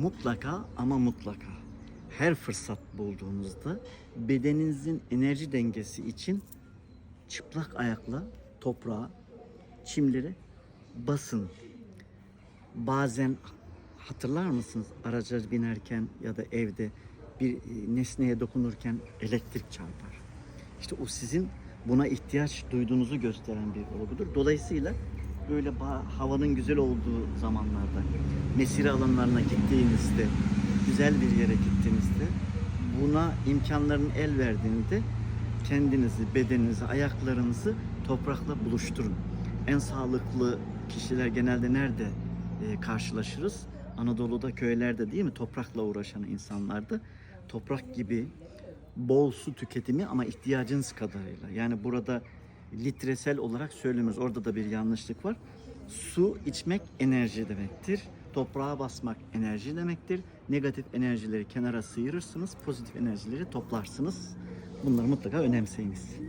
mutlaka ama mutlaka her fırsat bulduğunuzda bedeninizin enerji dengesi için çıplak ayakla toprağa, çimlere basın. Bazen hatırlar mısınız araca binerken ya da evde bir e, nesneye dokunurken elektrik çarpar. İşte o sizin buna ihtiyaç duyduğunuzu gösteren bir olgudur. Dolayısıyla böyle havanın güzel olduğu zamanlarda, mesire alanlarına gittiğinizde, güzel bir yere gittiğinizde, buna imkanların el verdiğinde kendinizi, bedeninizi, ayaklarınızı toprakla buluşturun. En sağlıklı kişiler genelde nerede e, karşılaşırız? Anadolu'da köylerde değil mi? Toprakla uğraşan insanlarda. Toprak gibi bol su tüketimi ama ihtiyacınız kadarıyla. Yani burada litresel olarak söylemiyoruz. Orada da bir yanlışlık var. Su içmek enerji demektir. Toprağa basmak enerji demektir. Negatif enerjileri kenara sıyırırsınız. Pozitif enerjileri toplarsınız. Bunları mutlaka önemseyiniz.